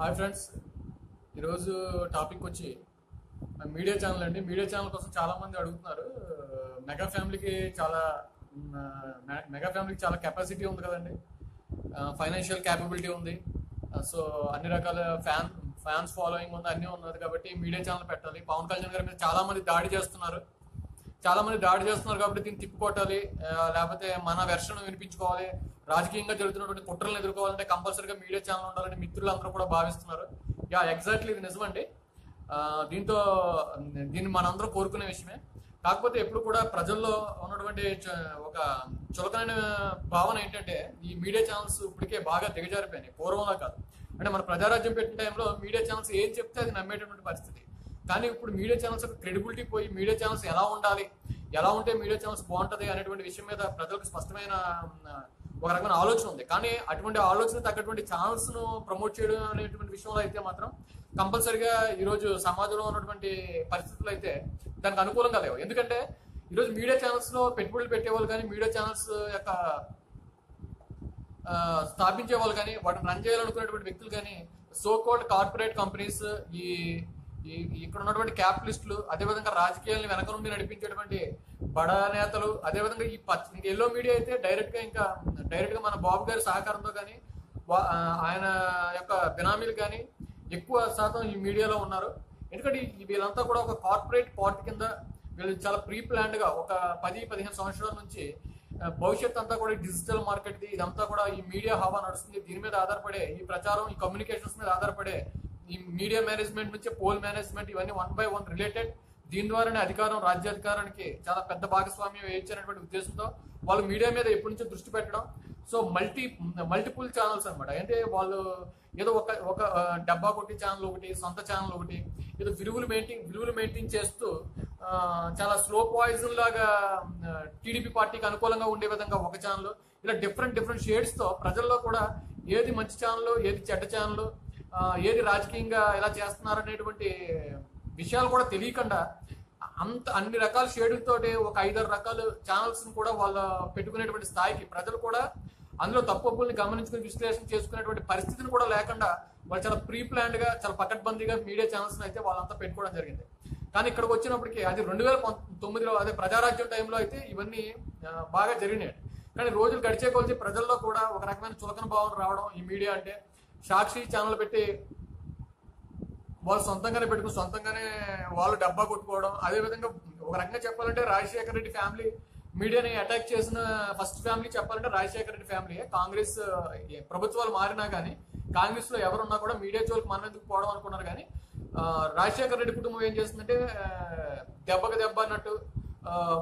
Hi friends. ఈరోజు topic వచ్చి media channel అండి. మీడియా ఛానల్ కోసం చాలా మంది అడుగుతున్నారు. మెగా ఫ్యామిలీకి చాలా మె- మెగా ఫ్యామిలీకి చాలా కెపాసిటీ ఉంది కదండి. ఫైనాన్షియల్ క్యాపబిలిటీ ఉంది. సో అన్ని రకాల ఫ్యాన్ ఫ్యాన్స్ ఫాలోయింగ్ ఉంది అన్నీ ఉన్నది కాబట్టి మీడియా ఛానల్ పెట్టాలి. పవన్ కళ్యాణ్ గారి మీద చాలా మంది దాడి చేస్తున్నారు. చాలా మంది దాడి చేస్తున్నారు కాబట్టి దీన్ని తిప్పికొట్టాలి. లేకపోతే మన వెర్షన్ వినిపించుకోవాలి. రాజకీయంగా జరుగుతున్నటువంటి కుట్రలను ఎదుర్కోవాలంటే కంపల్సరీగా మీడియా ఛానల్ ఉండాలని మిత్రులు అందరూ కూడా భావిస్తున్నారు. యా ఎగ్జాక్ట్లీ ఇది నిజమండి. దీంతో దీన్ని మనందరం కోరుకునే విషయమే. కాకపోతే ఎప్పుడు కూడా ప్రజల్లో ఉన్నటువంటి చ- ఒక చులకనైన భావన ఏంటంటే ఈ మీడియా ఛానల్స్ ఇప్పటికే బాగా దిగజారిపోయినాయి. పూర్వంలో కాదు. అంటే మన ప్రజారాజ్యం పెట్టిన టైంలో మీడియా ఛానల్స్ ఏం చెప్తే అది నమ్మేటటువంటి పరిస్థితి. కానీ ఇప్పుడు మీడియా ఛానల్స్ యొక్క క్రెడిబిలిటీ పోయి మీడియా ఛానల్స్ ఎలా ఉండాలి? ఎలా ఉంటే మీడియా ఛానల్స్ బాగుంటుంది అనేటువంటి విషయం మీద ప్రజలకు స్పష్టమైన ఒక రకమైన ఆలోచన ఉంది. కానీ అటువంటి ఆలోచన తగ్గటువంటి ఛానల్స్ను ప్రమోట్ చేయడం అనేటువంటి విషయంలో అయితే మాత్రం కంపల్సరిగా ఈరోజు సమాజంలో ఉన్నటువంటి పరిస్థితులు అయితే దానికి అనుకూలంగా లేవు. ఎందుకంటే ఈరోజు మీడియా ఛానల్స్లో పెట్టుబడులు పెట్టేవాళ్ళు కానీ మీడియా ఛానల్స్ యొక్క స్థాపించే వాళ్ళు కానీ వాటిని రన్ చేయాలనుకునేటువంటి వ్యక్తులు కానీ సో కోల్డ్ కార్పొరేట్ కంపెనీస్ ఈ ఇక్కడ ఉన్నటువంటి క్యాపిటలిస్టులు అదేవిధంగా రాజకీయాలను వెనక నుండి నడిపించేటువంటి బడా నేతలు అదేవిధంగా ఈ పచ్చ ఎల్లో మీడియా అయితే డైరెక్ట్గా ఇంకా డైరెక్ట్గా మన బాబు గారి సహకారంతో కానీ వా- ఆయన యొక్క బినామీలు కానీ ఎక్కువ శాతం ఈ మీడియాలో ఉన్నారు. ఎందుకంటే వీళ్ళంతా కూడా ఒక కార్పొరేట్ పార్ట్ కింద వీళ్ళు చాలా ప్రీ ప్లాన్డ్గా ఒక పది పదిహేను సంవత్సరాల నుంచి భవిష్యత్ అంతా కూడా డిజిటల్ మార్కెట్ ఇదంతా కూడా ఈ మీడియా హవా నడుస్తుంది. దీని మీద ఆధారపడే ఈ ప్రచారం ఈ కమ్యూనికేషన్స్ మీద ఆధారపడే ఈ మీడియా మేనేజ్మెంట్ నుంచి పోల్ మేనేజ్మెంట్ ఇవన్నీ వన్ బై వన్ రిలేటెడ్. దీని ద్వారానే అధికారం రాజ్యాధికారానికి చాలా పెద్ద భాగస్వామ్యం వేయించినటువంటి ఉద్దేశంతో వాళ్ళు మీడియా మీద ఎప్పటి నుంచో దృష్టి పెట్టడం. సో మల్టీ మల్టిపుల్ ఛానల్స్ అనమాట అంటే వాళ్ళు ఏదో ఒక ఒక డబ్బా కొట్టి ఛానల్ ఒకటి సొంత ఛానల్ ఒకటి ఏదో విలువలు మెయింటైన్ విలువలు మెయింటైన్ చేస్తూ చాలా స్లో పాయిజన్ లాగా టీడీపీ పార్టీకి అనుకూలంగా ఉండే విధంగా ఒక ఛానల్. ఇలా డిఫరెంట్ డిఫరెంట్ షేడ్స్తో ప్రజల్లో కూడా ఏది మంచి ఛానల్ ఏది చెడ్డ ఛానల్ ఏది రాజకీయంగా ఎలా చేస్తున్నారు అనేటువంటి విషయాలు కూడా తెలియకుండా అంత అన్ని రకాల షేడులతో ఒక ఐదారు రకాల ఛానల్స్ కూడా వాళ్ళ పెట్టుకునేటువంటి స్థాయికి ప్రజలు కూడా అందులో తప్పుని గమనించుకుని విశ్లేషణ చేసుకునేటువంటి పరిస్థితిని కూడా లేకుండా వాళ్ళు చాలా ప్రీ ప్లాన్డ్గా చాలా పకడ్బందీగా మీడియా ఛానల్స్ అయితే వాళ్ళంతా పెట్టుకోవడం జరిగింది. కానీ ఇక్కడికి వచ్చినప్పటికీ అది రెండు వేల తొమ్మిదిలో అదే ప్రజారాజ్యం టైంలో అయితే ఇవన్నీ బాగా జరిగినాయి. కానీ రోజులు గడిచే కొలిచి ప్రజల్లో కూడా ఒక రకమైన చులకన భావన రావడం ఈ మీడియా అంటే సాక్షి ఛానల్ పెట్టి వాళ్ళు సొంతంగానే పెట్టుకుని సొంతంగానే వాళ్ళు డబ్బా కొట్టుకోవడం అదే విధంగా ఒక రకంగా చెప్పాలంటే రాజశేఖర రెడ్డి ఫ్యామిలీ మీడియాని అటాక్ చేసిన ఫస్ట్ ఫ్యామిలీ చెప్పాలంటే రాజశేఖర రెడ్డి ఫ్యామిలీ కాంగ్రెస్ ప్రభుత్వాలు మారినా కానీ కాంగ్రెస్లో ఎవరున్నా కూడా మీడియా జోలికి మనం ఎందుకు పోవడం అనుకున్నారు కానీ రాజశేఖర రెడ్డి కుటుంబం ఏం చేస్తుందంటే దెబ్బకు దెబ్బకి దెబ్బ అన్నట్టు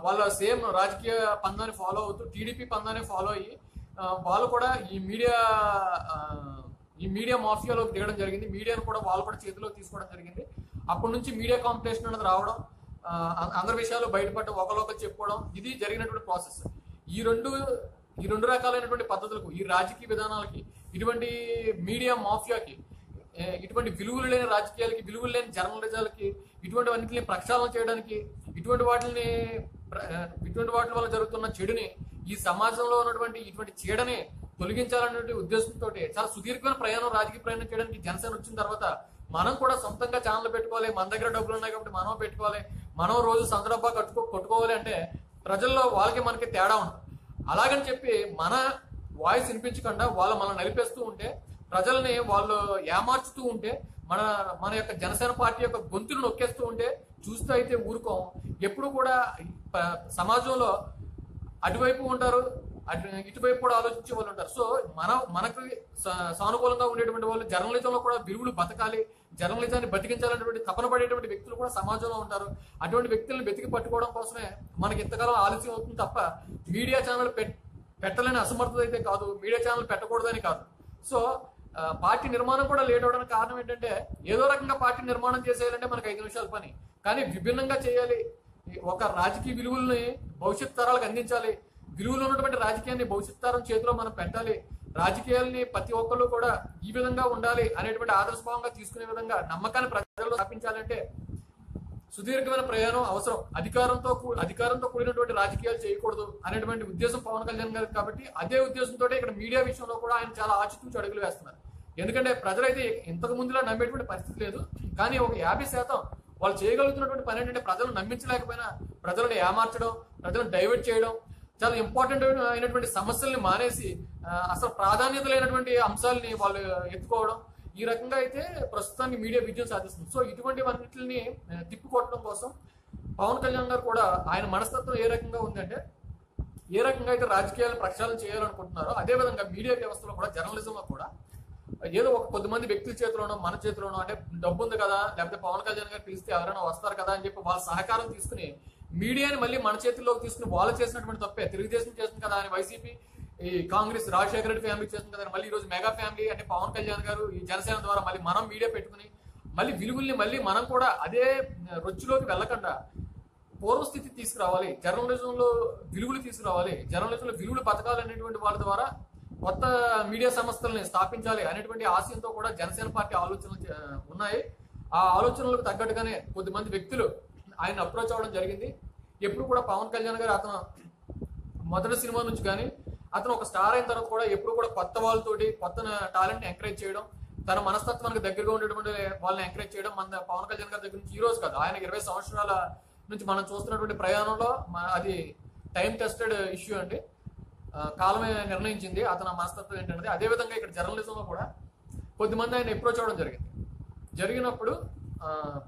వాళ్ళ సేమ్ రాజకీయ పందాన్ని ఫాలో అవుతూ టీడీపీ పందాన్ని ఫాలో అయ్యి వాళ్ళు కూడా ఈ మీడియా ఈ మీడియా మాఫియాలోకి దిగడం జరిగింది. మీడియాను కూడా వాళ్ళు కూడా చేతిలోకి తీసుకోవడం జరిగింది. అప్పటి నుంచి మీడియా కాంపిటీషన్ అనేది రావడం అందరి విషయాలు బయటపడడం ఒకరికొకరు చెప్పుకోవడం ఇది జరిగినటువంటి ప్రాసెస్. ఈ రెండు ఈ రెండు రకాలైనటువంటి పద్ధతులకు ఈ రాజకీయ విధానాలకి ఇటువంటి మీడియా మాఫియాకి ఇటువంటి విలువలు లేని రాజకీయాలకి విలువలు లేని జర్నలిజాలకి ఇటువంటి వాటిని ప్రక్షాళన చేయడానికి ఇటువంటి వాటిని ఇటువంటి వాటి వల్ల జరుగుతున్న చెడుని ఈ సమాజంలో ఉన్నటువంటి ఇటువంటి చీడని తొలగించాలనే ఉద్దేశంతో చాలా సుదీర్ఘమైన ప్రయాణం రాజకీయ ప్రయాణం చేయడానికి జనసేన వచ్చిన తర్వాత మనం కూడా సొంతంగా ఛానల్ పెట్టుకోవాలి మన దగ్గర డబ్బులు ఉన్నాయి కాబట్టి మనం పెట్టుకోవాలి మనం రోజు సందర్భా కట్టుకో కొట్టుకోవాలి అంటే ప్రజల్లో వాళ్ళకి మనకి తేడా ఉంటుంది అలాగని చెప్పి మన వాయిస్ వినిపించకుండా వాళ్ళు మనం నలిపేస్తూ ఉంటే ప్రజల్ని వాళ్ళు ఏమార్చుతూ ఉంటే మన మన యొక్క జనసేన పార్టీ యొక్క గొంతును నొక్కేస్తూ ఉంటే చూస్తూ అయితే ఊరుకోం. ఎప్పుడు కూడా సమాజంలో అటువైపు ఉంటారు అటు ఇటువైపు కూడా ఆలోచించే వాళ్ళు ఉంటారు. సో మన మనకు సా- సానుకూలంగా ఉండేటువంటి వాళ్ళు జర్నలిజంలో కూడా విలువలు బతకాలి జర్నలిజాన్ని బతికించాలనేటువంటి తపన పడేటువంటి వ్యక్తులు కూడా సమాజంలో ఉంటారు. అటువంటి వ్యక్తులను వెతికి పట్టుకోవడం కోసమే మనకి ఇంతకాలం ఆలస్యం అవుతుంది తప్ప మీడియా ఛానల్ పెట్ పెట్టలేని అసమర్థత అయితే కాదు. మీడియా ఛానల్ పెట్టకూడదని కాదు. సో పార్టీ నిర్మాణం కూడా లేట్ అవడానికి కారణం ఏంటంటే ఏదో రకంగా పార్టీ నిర్మాణం చేసేయాలంటే మనకు ఐదు నిమిషాల పని. కానీ విభిన్నంగా చేయాలి. ఒక రాజకీయ విలువల్ని భవిష్యత్ తరాలకు అందించాలి. విలువలు ఉన్నటువంటి రాజకీయాన్ని భవిష్యత్ చేతిలో మనం పెట్టాలి. రాజకీయాల్ని ప్రతి ఒక్కళ్ళు కూడా ఈ విధంగా ఉండాలి అనేటువంటి ఆదర్శభావంగా తీసుకునే విధంగా నమ్మకాన్ని ప్రజల్లో స్థాపించాలంటే సుదీర్ఘమైన ప్రయాణం అవసరం. అధికారంతో కూ- అధికారంతో కూడినటువంటి రాజకీయాలు చేయకూడదు అనేటువంటి ఉద్దేశం పవన్ కళ్యాణ్ గారు కాబట్టి అదే ఉద్దేశంతో ఇక్కడ మీడియా విషయంలో కూడా ఆయన చాలా ఆచితూచి అడుగులు వేస్తున్నారు. ఎందుకంటే ప్రజలైతే ఇంతకు ముందులా నమ్మేటువంటి పరిస్థితి లేదు. కానీ ఒక యాభై శాతం వాళ్ళు చేయగలుగుతున్నటువంటి పని ఏంటంటే ప్రజలను నమ్మించలేకపోయినా ప్రజలను ఏమార్చడం ప్రజలను డైవర్ట్ చేయడం చాలా ఇంపార్టెంట్ అయినటువంటి సమస్యల్ని మానేసి అసలు ప్రాధాన్యత లేనటువంటి అంశాలని వాళ్ళు ఎత్తుకోవడం ఈ రకంగా అయితే ప్రస్తుతానికి మీడియా విజయం సాధిస్తుంది. సో ఇటువంటివన్నిటిని ఆ, తిప్పికొట్టడం కోసం పవన్ కళ్యాణ్ గారు కూడా ఆయన మనస్తత్వం ఏ రకంగా ఉందంటే ఏ రకంగా అయితే రాజకీయాలను ప్రక్షాళన చేయాలనుకుంటున్నారో అదే విధంగా మీడియా వ్యవస్థలో కూడా జర్నలిజంలో కూడా ఏదో ఒక కొద్దిమంది వ్యక్తుల చేతిలోనో మన చేతిలోనో అంటే డబ్బు ఉంది కదా లేకపోతే పవన్ కళ్యాణ్ గారు పిలిస్తే ఎవరైనా వస్తారు కదా అని చెప్పి వాళ్ళ సహకారం తీసుకుని మీడియాని మళ్ళీ మన చేతుల్లోకి తీసుకుని వాళ్ళు చేసినటువంటి తప్పే. తెలుగుదేశం చేస్తుంది కదా అని వైసీపీ ఈ కాంగ్రెస్ రాజశేఖర రెడ్డి ఫ్యామిలీ చేస్తుంది కదా మళ్ళీ ఈరోజు రోజు మెగా ఫ్యామిలీ అంటే పవన్ కళ్యాణ్ గారు ఈ జనసేన ద్వారా మళ్ళీ మనం మీడియా పెట్టుకుని మళ్ళీ విలువల్ని మళ్ళీ మనం కూడా అదే రొచ్చులోకి వెళ్ళకుండా పూర్వస్థితి తీసుకురావాలి జర్నలిజంలో విలువలు తీసుకురావాలి జర్నలిజంలో విలువలు బతకాలనేటువంటి వాళ్ళ ద్వారా కొత్త మీడియా సంస్థల్ని స్థాపించాలి అనేటువంటి ఆశయంతో కూడా జనసేన పార్టీ ఆలోచనలు ఉన్నాయి. ఆ ఆలోచనలకు తగ్గట్టుగానే కొద్దిమంది వ్యక్తులు ఆయన అప్రోచ్ అవ్వడం జరిగింది. ఎప్పుడు కూడా పవన్ కళ్యాణ్ గారు అతను మొదటి సినిమా నుంచి కానీ అతను ఒక స్టార్ అయిన తర్వాత కూడా ఎప్పుడు కూడా కొత్త వాళ్ళతోటి కొత్త టాలెంట్ ఎంకరేజ్ చేయడం తన మనస్తత్వానికి దగ్గరగా ఉండేటువంటి వాళ్ళని ఎంకరేజ్ చేయడం మన పవన్ కళ్యాణ్ గారి దగ్గర నుంచి ఈ రోజు కాదు. ఆయన ఇరవై సంవత్సరాల నుంచి మనం చూస్తున్నటువంటి ప్రయాణంలో అది టైం టెస్టెడ్ ఇష్యూ అండి. కాలమే నిర్ణయించింది అతని మనస్తత్వం ఏంటన్నది. అదే విధంగా ఇక్కడ జర్నలిజంలో కూడా కొద్దిమంది ఆయన అప్రోచ్ అవ్వడం జరిగింది. జరిగినప్పుడు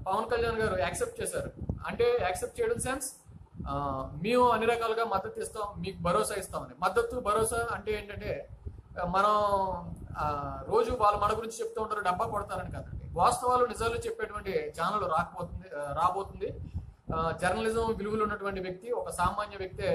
పవన్ కళ్యాణ్ గారు యాక్సెప్ట్ చేశారు. అంటే యాక్సెప్ట్ చేయడం సెన్స్? మేము అన్ని రకాలుగా మద్దతు ఇస్తాం మీకు భరోసా ఇస్తామని. మద్దతు భరోసా అంటే ఏంటంటే మనం రోజు వాళ్ళు మన గురించి చెప్తూ ఉంటారు డబ్బా కొడతారని కాదండి. వాస్తవాలు నిజాలు చెప్పేటువంటి ఛానల్ రాకపోతుంది రాబోతుంది. జర్నలిజం విలువలు ఉన్నటువంటి వ్యక్తి ఒక సామాన్య వ్యక్తే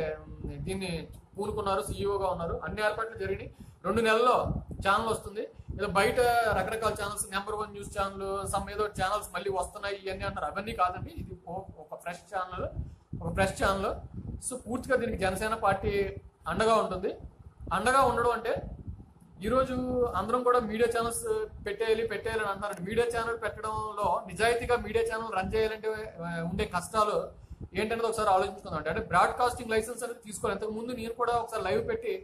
దీన్ని పూనుకున్నారు సీఈఓగా ఉన్నారు. అన్ని ఏర్పాట్లు జరిగినాయి. రెండు నెలల్లో ఛానల్ వస్తుంది. ఏదో బయట రకరకాల channels number one news channel some ఏదో ఛానల్స్ మళ్ళీ వస్తున్నాయి ఇవన్నీ అంటారు అవన్నీ కాదండి ఇది ఒక ఫ్రెష్ ఛానల్ ఒక ఫ్రెష్ ఛానల్ సో పూర్తిగా దీనికి జనసేన పార్టీ అండగా ఉంటుంది. అండగా ఉండడం అంటే ఈరోజు అందరం కూడా మీడియా ఛానల్స్ పెట్టేయాలి పెట్టేయాలి అని అంటున్నారు. మీడియా ఛానల్ పెట్టడంలో నిజాయితీగా మీడియా ఛానల్ రన్ చేయాలంటే ఉండే కష్టాలు ఏంటనేది ఒకసారి ఆలోచించుకుందాం అంటే బ్రాడ్కాస్టింగ్ లైసెన్స్ అనేది తీసుకోవాలి. ఇంతకు ముందు నేను కూడా ఒకసారి లైవ్ పెట్టి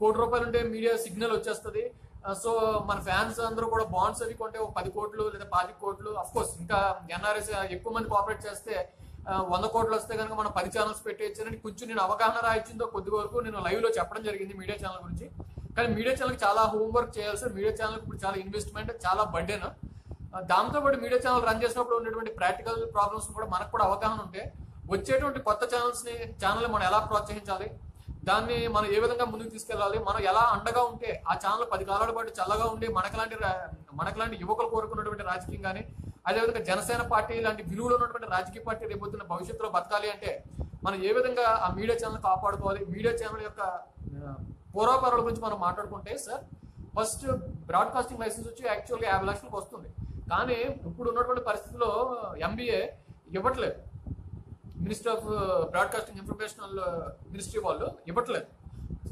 కోటి రూపాయలు ఉంటే మీడియా సిగ్నల్ వచ్చేస్తుంది. Uh, సో మన ఫ్యాన్స్ అందరూ కూడా బాండ్స్ అవి కొంటే ఒక పది కోట్లు లేదా పాతి కోట్లు. అఫ్ కోర్స్ ఇంకా ఎన్ఆర్ఎస్ uh, ఎక్కువ మంది కోఆపరేట్ చేస్తే uh, వంద కోట్లు వస్తే కనుక మనం పది ఛానల్స్ పెట్టేయచ్చని కొంచెం నేను అవగాహన రాయించిందో కొద్ది వరకు నేను లైవ్లో చెప్పడం జరిగింది మీడియా ఛానల్ గురించి. కానీ మీడియా ఛానల్ చాలా హోంవర్క్ చేయాల్సి మీడియా ఛానల్ ఇప్పుడు చాలా ఇన్వెస్ట్మెంట్ చాలా బడ్డెన్ దాంతో పాటు మీడియా ఛానల్ రన్ చేసినప్పుడు ఉన్నటువంటి ప్రాక్టికల్ ప్రాబ్లమ్స్ కూడా మనకు కూడా అవగాహన ఉంటే వచ్చేటువంటి కొత్త ఛానల్స్ని ఛానల్ మనం ఎలా ప్రోత్సహించాలి? దాన్ని మనం ఏ విధంగా ముందుకు తీసుకెళ్ళాలి? మనం ఎలా అండగా ఉంటే ఆ ఛానల్ పది కాలాల పాటు చల్లగా ఉండి మనకలాంటి మనకలాంటి యువకులు కోరుకున్నటువంటి రాజకీయం కానీ అదేవిధంగా జనసేన పార్టీ లాంటి విలువలు ఉన్నటువంటి రాజకీయ పార్టీ రేపొద్దున భవిష్యత్తులో బతకాలి అంటే మనం ఏ విధంగా ఆ మీడియా ఛానల్ కాపాడుకోవాలి? మీడియా ఛానల్ యొక్క ఆ, పూర్వాపరాల గురించి మనం మాట్లాడుకుంటే సార్ ఫస్ట్ బ్రాడ్కాస్టింగ్ లైసెన్స్ వచ్చి యాక్చువల్గా యాభై లక్షలకు వస్తుంది. కానీ ఇప్పుడు ఉన్నటువంటి పరిస్థితుల్లో ఎంబీఏ ఇవ్వట్లేదు. Minister of broadcasting informational ministry వాళ్ళు ఇవ్వట్లేదు.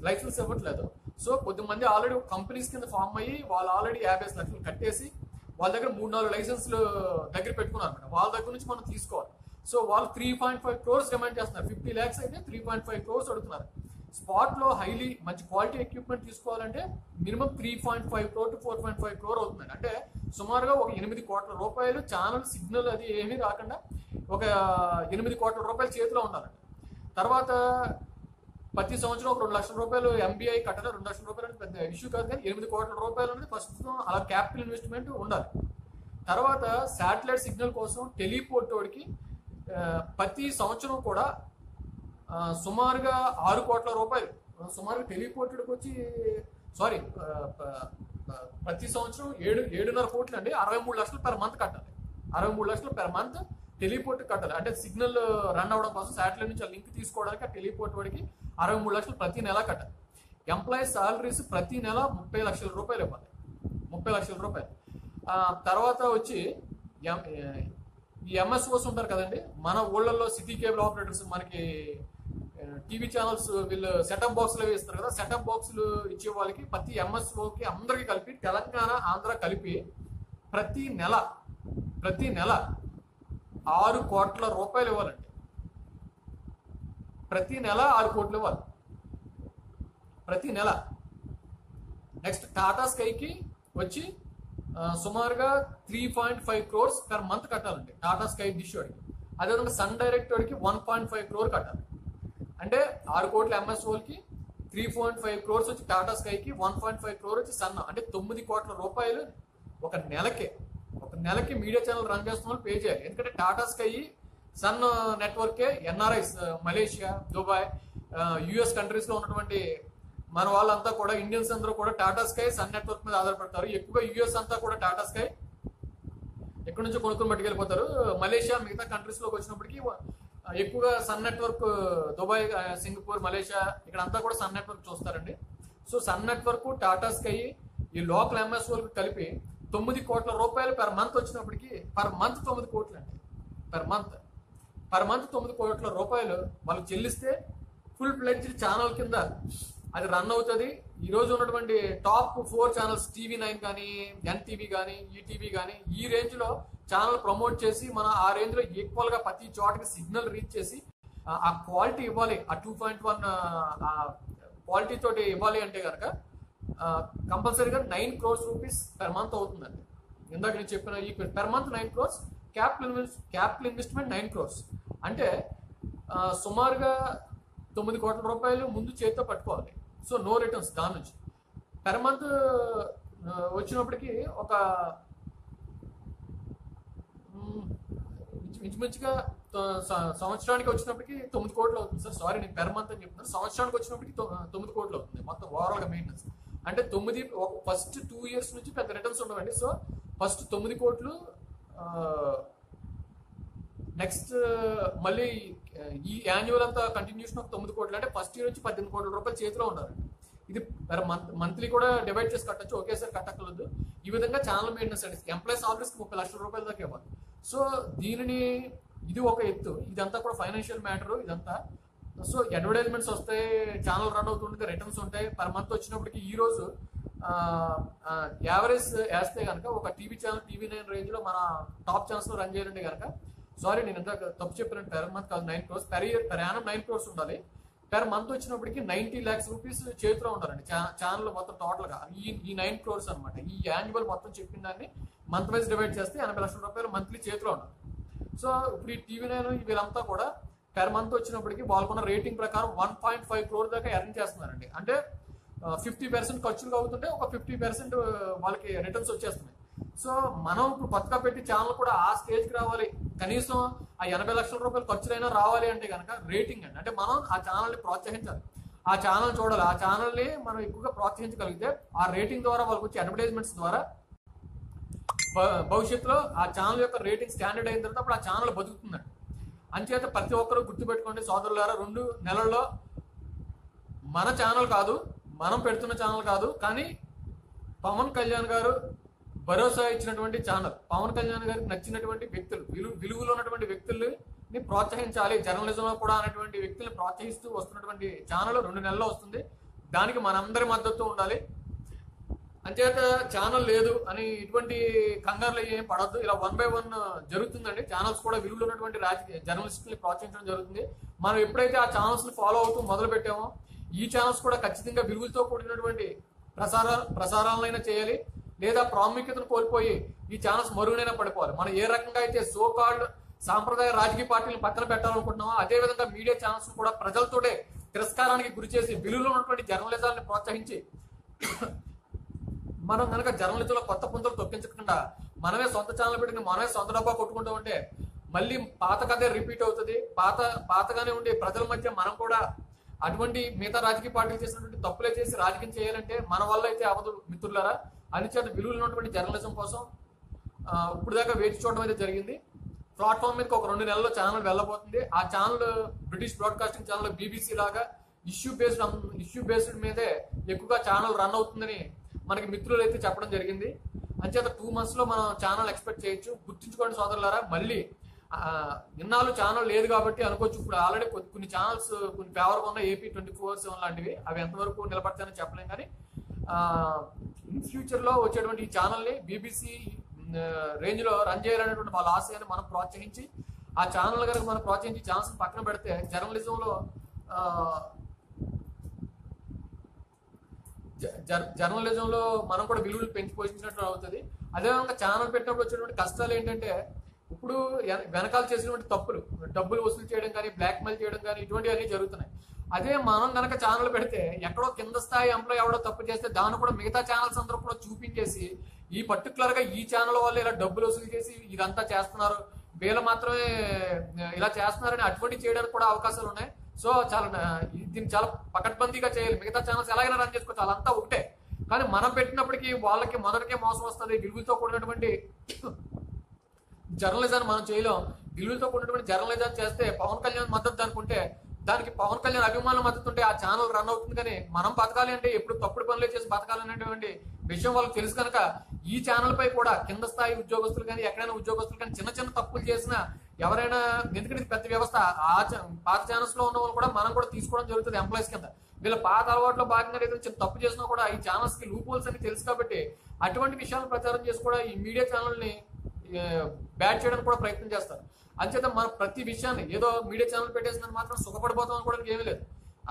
లైసెన్స్ ఇవ్వట్లేదు. సో కొద్దిమంది ఆల్రెడీ కంపెనీస్ కింద ఫామ్ అయ్యి వాళ్ళు ఆల్రెడీ యాభై లక్షలు కట్టేసి వాళ్ళ దగ్గర మూడు నాలుగు లైసెన్స్లు దగ్గర పెట్టుకున్నారు అనమాట వాళ్ళ దగ్గర నుంచి మనం తీసుకోవాలి. సో వాళ్ళు three point five crores demand చేస్తున్నారు. ఫిఫ్టీ ల్యాక్స్ అయితే త్రీ పాయింట్ ఫైవ్ క్రోర్స్ అడుగుతున్నారు. స్పాట్లో హైలీ మంచి క్వాలిటీ ఎక్విప్మెంట్ తీసుకోవాలంటే minimum three point five crore to four point five crore అవుతుంది. అంటే సుమారుగా ఒక ఎనిమిది కోట్ల రూపాయలు ఛానల్ సిగ్నల్ అది ఏమీ రాకుండా ఒక ఎనిమిది కోట్ల రూపాయలు చేతిలో ఉండాలండి తర్వాత ప్రతి సంవత్సరం ఒక రెండు లక్షల రూపాయలు ఎంబీఐ కట్టాలి రెండు లక్షల రూపాయలు అనేది పెద్ద ఇష్యూ కాదు కానీ ఎనిమిది కోట్ల రూపాయలు అనేది ప్రస్తుతం అలా క్యాపిటల్ ఇన్వెస్ట్మెంట్ ఉండాలి. తర్వాత శాటిలైట్ సిగ్నల్ కోసం టెలిపోర్ట్ వాడికి ప్రతి సంవత్సరం కూడా సుమారుగా ఆరు కోట్ల రూపాయలు. సుమారుగా టెలిపోర్టెడ్కి వచ్చి సారీ ప్రతి సంవత్సరం ఏడు ఏడున్నర కోట్లు అండి అరవై మూడు లక్షలు పెర్ మంత్ కట్టాలి. అరవై మూడు లక్షలు పెర్ మంత్ టెలిపోర్ట్ కట్టాలి. అంటే సిగ్నల్ రన్ అవ్వడం కోసం శాటిలైట్ నుంచి లింక్ తీసుకోవడానికి ఆ టెలిపోర్ట్ వాడికి అరవై మూడు లక్షలు ప్రతి నెల కట్టాలి. ఎంప్లాయీస్ సాలరీస్ ప్రతి నెల ముప్పై లక్షల రూపాయలు ఇవ్వాలి. ముప్పై లక్షల రూపాయలు. తర్వాత వచ్చి ఎం- ఈ ఎంఎస్ఓస్ ఉంటారు కదండి మన ఊళ్ళల్లో సిటీ కేబుల్ ఆపరేటర్స్ మనకి టీవీ ఛానల్స్ వీళ్ళు సెటప్ బాక్స్లు ఇస్తారు కదా సెటప్ బాక్స్లు ఇచ్చే వాళ్ళకి ప్రతి ఎంఎస్ఓకి అందరికి కలిపి తెలంగాణ ఆంధ్ర కలిపి ప్రతి నెల ప్రతి నెల ఆరు కోట్ల రూపాయలు ఇవ్వాలండి. ప్రతి నెల ఆరు కోట్లు ఇవ్వాలి. ప్రతి నెల. నెక్స్ట్ టాటా స్కైకి వచ్చి సుమారుగా three point five crores per month కట్టాలండి. టాటా స్కై డిష్ వాడికి. అదేవిధంగా సన్ డైరెక్ట్ వాడికి వన్ పాయింట్ ఫైవ్ క్రోర్ కట్టాలి. అంటే ఆరు కోట్ల MS three point five crores వచ్చి టాటా స్కైకి వన్ పాయింట్ ఫైవ్ క్రోర్ వచ్చి సన్ అంటే తొమ్మిది కోట్ల రూపాయలు ఒక నెలకే ఒక నెలకి మీడియా ఛానల్ రన్ చేస్తున్న వాళ్ళు పే చేయాలి. ఎందుకంటే టాటా స్కై సన్ నెట్వర్కే ఎన్ఆర్ఐస్ మలేషియా దుబాయ్ యుఎస్ కంట్రీస్లో ఉన్నటువంటి మన వాళ్ళంతా కూడా ఇండియన్స్ అందరూ కూడా టాటా స్కై సన్ నెట్వర్క్ మీద ఆధారపడతారు. ఎక్కువగా యుఎస్ అంతా కూడా టాటా స్కై ఎక్కడి నుంచి కొనుక్కుని పట్టుకెళ్ళిపోతారు. మలేషియా మిగతా కంట్రీస్లోకి వచ్చినప్పటికీ ఎక్కువగా Sun network Dubai Singapore Malaysia ఇక్కడ అంతా కూడా సన్ నెట్వర్క్ చూస్తారండి. So Sun network Tata Sky ఈ లోకల్ ఎంఎస్ కలిపి తొమ్మిది కోట్ల రూపాయలు పర్ మంత్ వచ్చినప్పటికీ పర్ మంత్ తొమ్మిది కోట్లు అండి. పర్ మంత్ పర్ మంత్ తొమ్మిది కోట్ల రూపాయలు వాళ్ళు చెల్లిస్తే ఫుల్ ప్లెడ్జ్డ్ ఛానల్ కింద అది రన్ అవుతుంది. ఈ రోజు ఉన్నటువంటి top four channels TV nine కానీ ఎన్టీవీ కానీ ఈటీవీ కానీ ఈ రేంజ్లో ఛానల్ ప్రమోట్ చేసి మన ఆ రేంజ్లో ఈక్వల్గా ప్రతి చోటకి సిగ్నల్ రీచ్ చేసి ఆ- క్వాలిటీ ఇవ్వాలి. ఆ టూ పాయింట్ వన్ క్వాలిటీ తోటి ఇవ్వాలి అంటే కనుక కంపల్సరీగా nine crores rupees per month అవుతుందండి. ఇందాక నేను చెప్పిన ఈ per month nine crores capital invest capital investment nine crores అంటే సుమారుగా తొమ్మిది కోట్ల రూపాయలు ముందు చేతితో పట్టుకోవాలి. సో నో రిటర్న్స్ దాని నుంచి. పెర్ మంత్ వచ్చినప్పటికి ఒక ఇంచుమించుగా సంవత్సరానికి వచ్చినప్పటికి తొమ్మిది కోట్లు అవుతుంది సార్. సారీ నేను పెర్ మంత్ అని చెప్తున్నాను సంవత్సరానికి వచ్చినప్పటికి తొమ్మిది కోట్లు అవుతుంది. మొత్తం ఓవరాల్గా మెయింటెనెన్స్ అంటే తొమ్మిది ఫస్ట్ టూ ఇయర్స్ నుంచి పెద్ద రిటర్న్స్ ఉండవండి. సో ఫస్ట్ తొమ్మిది కోట్లు నెక్స్ట్ uh, మళ్ళీ uh, ఈ యాన్యువల్ అంతా కంటిన్యూషన్ ఒక తొమ్మిది కోట్లు. అంటే ఫస్ట్ ఇయర్ నుంచి పద్దెనిమిది కోట్ల రూపాయలు చేతిలో ఉన్నారు. ఇది మంత్ మంత్లీ కూడా డివైడ్ చేసి కట్టచ్చు. ఒకేసారి కట్టక్కర్లేదు. ఈ విధంగా ఛానల్ మెయింటెనెన్స్ అండి ఎంప్లాయీస్ ఆఫీస్కి ముప్పై లక్షల రూపాయల దాకా ఇవ్వాలి. సో దీనిని ఇది ఒక ఎత్తు. ఇదంతా కూడా ఫైనాన్షియల్ మ్యాటర్ ఇదంతా. సో అడ్వర్టైజ్మెంట్స్ వస్తాయి ఛానల్ రన్ అవుతుంటుంది రిటర్న్స్ ఉంటాయి. పర్ మంత్ వచ్చినప్పటికి ఈ రోజు యావరేజ్ వేస్తే కనుక ఒక టీవీ ఛానల్ టీవీ నైన్ రేంజ్లో మన టాప్ ఛానల్స్లో రన్ చేయాలంటే కనుక సారీ నేను ఇందాక తప్పు చెప్పినట్టు పెర్ మంత్ కాదు nine crores per year per annum nine crores ఉండాలి. పెర్ మంత్ వచ్చినప్పటికి నైన్టీ ల్యాక్స్ రూపీస్ చేతిలో ఉండాలండి. ఛానల్ మొత్తం టోటల్గా. ఈ ఈ నైన్ క్రోర్స్ అనమాట ఈ యాన్యువల్ మొత్తం చెప్పిన దాన్ని మంత్ వైజ్ డివైడ్ చేస్తే ఎనభై లక్షల రూపాయలు మంత్లీ చేతిలో ఉండాలి. సో ఇప్పుడు ఈ టీవీ నైన్ వీళ్ళంతా కూడా పెర్ మంత్ వచ్చినప్పటికి వాళ్ళకున్న రేటింగ్ ప్రకారం వన్ పాయింట్ ఫైవ్ క్రోర్ దాకా ఎర్న్ చేస్తున్నారండి. అంటే ఫిఫ్టీ పర్సెంట్ ఖర్చులు అవుతుంటే ఒక ఫిఫ్టీ పర్సెంట్ వాళ్ళకి రిటర్న్స్ వచ్చేస్తున్నాయి. సో మనం ఇప్పుడు కొత్తగా పెట్టి ఛానల్ కూడా ఆ స్టేజ్కి రావాలి. కనీసం ఆ ఎనభై లక్షల రూపాయలు ఖర్చులైనా రావాలి అంటే కనుక రేటింగ్ అండి. అంటే మనం ఆ ఛానల్ని ప్రోత్సహించాలి. ఆ ఛానల్ చూడాలి. ఆ ఛానల్ని మనం ఎక్కువగా ప్రోత్సహించగలిగితే ఆ రేటింగ్ ద్వారా వాళ్ళకి వచ్చే అడ్వర్టైజ్మెంట్స్ ద్వారా భవిష్యత్తులో ఆ ఛానల్ యొక్క రేటింగ్ స్టాండర్డ్ అయిన తర్వాత అప్పుడు ఆ ఛానల్ బతుకుతుందండి. అంచేత ప్రతి ఒక్కరూ గుర్తుపెట్టుకోండి సోదరులారా రెండు నెలల్లో మన ఛానల్ కాదు మనం పెడుతున్న ఛానల్ కాదు కానీ పవన్ కళ్యాణ్ గారు భరోసా ఇచ్చినటువంటి ఛానల్ పవన్ కళ్యాణ్ గారికి నచ్చినటువంటి వ్యక్తులు విలువ విలువలు ఉన్నటువంటి వ్యక్తుల్ని ప్రోత్సహించాలి. జర్నలిజంలో కూడా అనేటువంటి వ్యక్తుల్ని ప్రోత్సహిస్తూ వస్తున్నటువంటి ఛానల్ రెండు నెలల్లో వస్తుంది. దానికి మనందరి మద్దతు ఉండాలి. అంచేత ఛానల్ లేదు అని ఇటువంటి కంగారులు ఏం పడద్దు. ఇలా వన్ బై వన్ జరుగుతుందండి. ఛానల్స్ కూడా విలువలు ఉన్నటువంటి రాజకీయ జర్నలిస్టుల్ని ప్రోత్సహించడం జరుగుతుంది. మనం ఎప్పుడైతే ఆ ఛానల్స్ని ఫాలో అవుతూ మొదలు పెట్టామో ఈ ఛానల్స్ కూడా ఖచ్చితంగా విలువలతో కూడినటువంటి ప్రసార ప్రసారాలైనా చేయాలి. లేదా ప్రాముఖ్యతను కోల్పోయి ఈ ఛానల్స్ మరుగునైనా పడిపోవాలి. మనం ఏ రకంగా అయితే సో కాల్డ్ సాంప్రదాయ రాజకీయ పార్టీలను పక్కన పెట్టాలనుకుంటున్నామో అదే విధంగా మీడియా ఛానల్స్ కూడా ప్రజలతోటే తిరస్కారానికి గురి చేసి విలువలో ఉన్నటువంటి జర్నలిజాన్ని ప్రోత్సహించి మనం కనుక జర్నలిజంలో కొత్త పుంతలు తొక్కించకుండా మనమే సొంత ఛానల్ పెట్టుకుని మనమే సొంత డబ్బా కొట్టుకుంటూ ఉంటే మళ్ళీ పాత కథే రిపీట్ అవుతుంది. పాత పాతగానే ఉండే ప్రజల మధ్య మనం కూడా అటువంటి మిగతా రాజకీయ పార్టీలు చేసినటువంటి తప్పులే చేసి రాజకీయం చేయాలంటే మన వల్ల అయితే అవదు మిత్రులారా. అందుచేత విలువలు ఉన్నటువంటి జర్నలిజం కోసం ఇప్పుడు దాకా వేచి చూడడం అయితే జరిగింది. ప్లాట్ఫామ్ మీదకి ఒక రెండు నెలల్లో ఛానల్ వెళ్ళబోతుంది. ఆ channel British broadcasting channel BBC లాగా ఇష్యూ బేస్డ్ ఇష్యూ బేస్డ్ మీదే ఎక్కువగా ఛానల్ రన్ అవుతుందని మనకి మిత్రులు అయితే చెప్పడం జరిగింది. అంచేత టూ మంత్స్లో మనం ఛానల్ ఎక్స్పెక్ట్ చేయొచ్చు. గుర్తుంచుకోండి సోదరులారా మళ్ళీ నిన్నాళ్ళు ఇన్నాళ్ళు ఛానల్ లేదు కాబట్టి అనుకోవచ్చు. ఇప్పుడు ఆల్రెడీ కొన్ని ఛానల్స్ కొన్ని ఫేవర్గా ఉన్న ఏపీ ట్వంటీ ఫోర్ సెవెన్ లాంటివి. అవి ఎంతవరకు నిలబడతాయని చెప్పలేం కానీ ఇన్ ఫ్యూచర్లో వచ్చేటువంటి ఈ ఛానల్ని బీబీసీ రేంజ్లో రన్ చేయాలనేటువంటి వాళ్ళ ఆశయాన్ని మనం ప్రోత్సహించి ఆ ఛానల్ కనుక మనం ప్రోత్సహించి ఛాన్స్ పక్కన పెడితే జర్నలిజంలో జర్- జర్నలిజంలో మనం కూడా విలువలు పెంచి పోషించినట్టు అవుతుంది. అదేవిధంగా ఛానల్ పెట్టినప్పుడు వచ్చేటువంటి కష్టాలు ఏంటంటే ఇప్పుడు వెన- వెనకాల చేసినటువంటి తప్పులు డబ్బులు వసూలు చేయడం కానీ బ్లాక్మెయిల్ చేయడం కానీ ఇటువంటివన్నీ జరుగుతున్నాయి. అదే మనం కనుక ఛానల్ పెడితే ఎక్కడో కింద స్థాయి ఎంప్లాయ్ ఎవడో తప్పు చేస్తే దాన్ని కూడా మిగతా ఛానల్స్ అందరూ కూడా చూపించేసి ఈ పర్టికులర్గా ఈ ఛానల్ వాళ్ళు ఇలా డబ్బులు వసూలు చేసి ఇదంతా చేస్తున్నారు. వీళ్ళు మాత్రమే ఇలా చేస్తున్నారని అటువంటి చేయడానికి కూడా అవకాశాలు ఉన్నాయి. సో చాలా దీన్ని చాలా పకడ్బందీగా చేయాలి. మిగతా ఛానల్స్ ఎలాగైనా రన్ చేసుకోవచ్చు. వాళ్ళంతా ఒకటే. కానీ మనం పెట్టినప్పటికీ వాళ్ళకి మొదటికే మోసం వస్తుంది. విలువలతో కూడినటువంటి జర్నలిజాన్ని మనం చేయలేం. విలువలతో కూడినటువంటి జర్నలిజం చేస్తే పవన్ కళ్యాణ్ మద్దతు అనుకుంటే దానికి పవన్ కళ్యాణ్ అభిమానుల మద్దతు ఉంటే ఆ ఛానల్ రన్ అవుతుంది కానీ మనం బతకాలి అంటే ఎప్పుడు తప్పుడు పనులే చేసి బతకాలి అనేటువంటి విషయం వాళ్ళకి తెలుసు కనుక ఈ ఛానల్ పై కూడా కింద స్థాయి ఉద్యోగస్తులు కానీ ఎక్కడైనా ఉద్యోగస్తులు కానీ చిన్న చిన్న తప్పులు చేసినా ఎవరైనా ఎందుకంటే పెద్ద వ్యవస్థ ఆ పాత ఛానల్స్లో ఉన్న వాళ్ళు కూడా మనం కూడా తీసుకోవడం జరుగుతుంది ఎంప్లాయీస్ కింద. వీళ్ళ పాత అలవాట్లో భాగంగా ఏదైనా చిన్న తప్పు చేసినా కూడా ఈ ఛానల్స్కి లూప్ హోల్స్ అని తెలుసు కాబట్టి అటువంటి విషయాలను ప్రచారం చేసి కూడా ఈ మీడియా ఛానల్ని బ్యాడ్ చేయడానికి కూడా ప్రయత్నం చేస్తారు. అంచేత మన ప్రతి విషయాన్ని ఏదో మీడియా ఛానల్ పెట్టేసిన మాత్రం సుఖపడిపోతాం అనుకోవడానికి ఏమీ లేదు.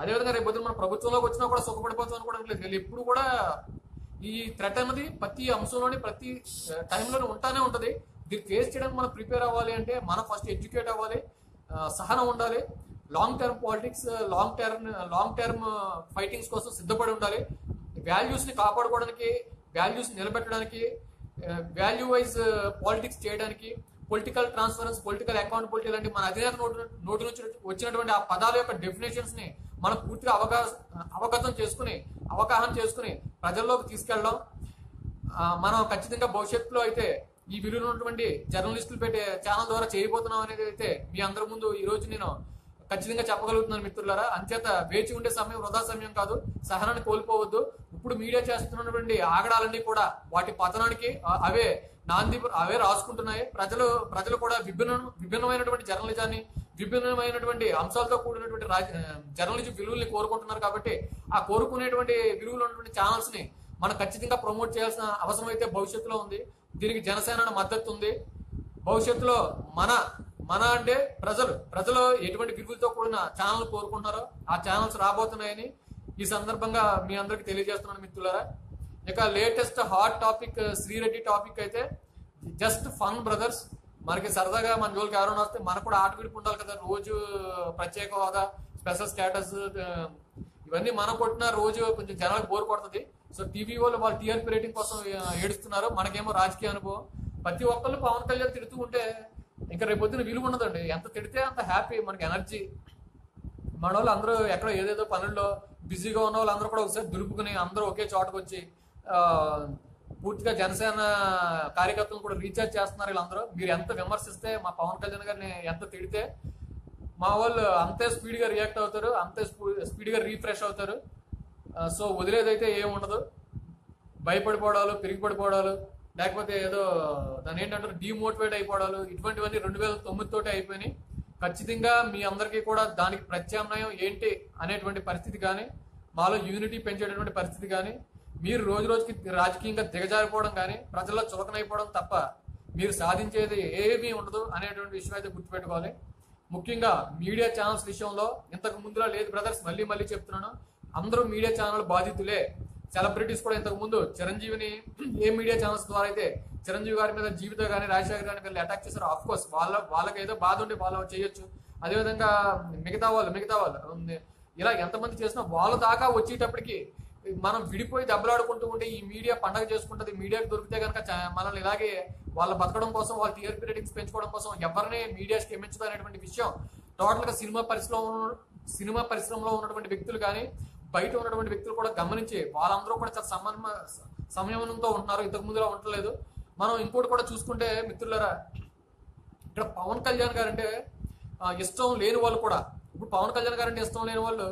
అదేవిధంగా రేపు పొద్దున్న మన ప్రభుత్వంలోకి వచ్చినా కూడా సుఖపడిపోతాం అనుకోవడానికి లేదు. వీళ్ళు ఎప్పుడు కూడా ఈ థ్రెట్ అనేది ప్రతి అంశంలోని ప్రతి టైంలోనే ఉంటానే ఉంటుంది. దీన్ని ఫేస్ చేయడానికి మనం ప్రిపేర్ అవ్వాలి అంటే మనం ఫస్ట్ ఎడ్యుకేట్ అవ్వాలి సహనం ఉండాలి long term politics long term long term fightings కోసం సిద్ధపడి ఉండాలి. వాల్యూస్ని కాపాడుకోవడానికి వాల్యూస్ నిలబెట్టడానికి వాల్యూ వైజ్ పాలిటిక్స్ చేయడానికి పొలిటికల్ ట్రాన్స్ఫరెన్స్ పొలిటికల్ అకౌంటబిలిటీ లాంటి మన అధినేత నోటి నోటి నుంచి వచ్చినటువంటి ఆ పదాల యొక్క డెఫినేషన్స్ని మనం పూర్తిగా అవగా అవగతం చేసుకుని అవగాహన చేసుకుని ప్రజల్లోకి తీసుకెళ్ళడం. మనం ఖచ్చితంగా భవిష్యత్తులో అయితే ఈ విలువ ఉన్నటువంటి జర్నలిస్టులు పెట్టే ఛానల్ ద్వారా చేయబోతున్నాం అనేది అయితే మీ అందరి ముందు ఈ రోజు నేను ఖచ్చితంగా చెప్పగలుగుతున్నాను మిత్రులారా. అంచేత వేచి ఉండే సమయం వృధా సమయం కాదు. సహనాన్ని కోల్పోవద్దు. ఇప్పుడు మీడియా చేస్తున్నటువంటి ఆగడాలన్నీ కూడా వాటి పతనానికి అవే నాంది అవే రాసుకుంటున్నాయి. ప్రజలు ప్రజలు కూడా విభిన్న విభిన్నమైనటువంటి జర్నలిజాన్ని విభిన్నమైనటువంటి అంశాలతో కూడినటువంటి జర్నలిజం విలువల్ని కోరుకుంటున్నారు కాబట్టి ఆ కోరుకునేటువంటి విలువలు ఉన్నటువంటి ఛానల్స్ని మనం ఖచ్చితంగా ప్రమోట్ చేయాల్సిన అవసరం అయితే భవిష్యత్తులో ఉంది. దీనికి జనసేన మద్దతు ఉంది. భవిష్యత్తులో మన మన అంటే ప్రజలు ప్రజలు ఎటువంటి పిలుపులతో కూడిన ఛానల్ కోరుకుంటున్నారో ఆ ఛానల్స్ రాబోతున్నాయని ఈ సందర్భంగా మీ అందరికి తెలియజేస్తున్నాను మిత్రులారా. ఇక latest hot topic Sri Reddy topic అయితే జస్ట్ ఫన్ బ్రదర్స్. మనకి సరదాగా మన జోలికి ఎవరైనా వస్తే మనకు కూడా ఆట విడుపు ఉండాలి కదా రోజు ప్రత్యేక హోదా స్పెషల్ స్టేటస్ ఇవన్నీ మనం కొట్టిన రోజు కొంచెం జనాలకు బోర్ కొడుతుంది. సో టీవీ వాళ్ళు వాళ్ళు టీఆర్పీ రేటింగ్ కోసం ఏడుస్తున్నారు. మనకేమో రాజకీయ అనుభవం. ప్రతి ఒక్కళ్ళు పవన్ కళ్యాణ్ తిడుతూ ఉంటే ఇంకా రేపు పొద్దున విలువ ఉండదండి. ఎంత తిడితే అంత హ్యాపీ మనకి ఎనర్జీ మన వాళ్ళు అందరూ ఎక్కడ ఏదేదో పనుల్లో బిజీగా ఉన్న వాళ్ళందరూ కూడా ఒకసారి దులుపుకుని అందరూ ఒకే చోటకు వచ్చి పూర్తిగా జనసేన కార్యకర్తలు కూడా రీఛార్జ్ చేస్తున్నారు వీళ్ళందరూ. మీరు ఎంత విమర్శిస్తే మా పవన్ కళ్యాణ్ గారిని ఎంత తిడితే మా వాళ్ళు అంతే స్పీడ్గా రియాక్ట్ అవుతారు అంతే స్పీడ్గా రీఫ్రెష్ అవుతారు. సో వదిలేదైతే ఏముండదు ఉండదు. భయపడిపోవడాలు పెరిగిపడిపోవడాలు లేకపోతే ఏదో దాని ఏంటంటారు డిమోటివేట్ అయిపోవడాలు ఇటువంటివన్నీ రెండు వేల తొమ్మిది తోటి అయిపోయినాయి. ఖచ్చితంగా మీ అందరికీ కూడా దానికి ప్రత్యామ్నాయం ఏంటి అనేటువంటి పరిస్థితి కానీ మాలో యూనిటీ పెంచేటటువంటి పరిస్థితి కానీ మీరు రోజు రోజుకి రాజకీయంగా దిగజారిపోవడం కానీ ప్రజల్లో చులకనైపోవడం తప్ప మీరు సాధించేది ఏమీ ఉండదు అనేటువంటి విషయం అయితే గుర్తుపెట్టుకోవాలి. ముఖ్యంగా మీడియా ఛానల్స్ విషయంలో ఇంతకు ముందులో లేదు బ్రదర్స్ మళ్ళీ మళ్ళీ చెప్తున్నాను అందరూ మీడియా ఛానల్ బాధితులే. సెలబ్రిటీస్ కూడా ఇంతకు ముందు చిరంజీవిని ఏ మీడియా ఛానల్స్ ద్వారా అయితే చిరంజీవి గారి మీద జీవిత కానీ రాజశేఖర్ గారిని వీళ్ళు అటాక్ చేశారు ఆఫ్ కోర్స్ వాళ్ళ వాళ్ళకైతే బాధ ఉండి వాళ్ళు చేయొచ్చు. అదేవిధంగా మిగతా వాళ్ళు మిగతా వాళ్ళు ఇలా ఎంతమంది చేసినా వాళ్ళ దాకా వచ్చేటప్పటికి మనం విడిపోయి దెబ్బలాడుకుంటూ ఉంటే ఈ మీడియా పండగ చేసుకుంటది మీడియాకి దొరికితే కనుక మనల్ని ఇలాగే వాళ్ళ బతకడం కోసం వాళ్ళ టీఆర్పీ రేటింగ్స్ పెంచుకోవడం కోసం ఎవరిని మీడియా క్షమించదు అనేటువంటి విషయం టోటల్గా సినిమా పరిశ్రమ సినిమా పరిశ్రమలో ఉన్నటువంటి వ్యక్తులు కానీ బయట ఉన్నటువంటి వ్యక్తులు కూడా గమనించి వాళ్ళందరూ కూడా చాలా సమన్మ సంయమనంతో ఉంటున్నారు. ఇంతకు ముందులా ఉండలేదు మనం ఇంకోటి కూడా చూసుకుంటే మిత్రులరా ఇక్కడ పవన్ కళ్యాణ్ గారు అంటే ఇష్టం లేని వాళ్ళు కూడా ఇప్పుడు పవన్ కళ్యాణ్ గారు అంటే ఇష్టం లేని వాళ్ళు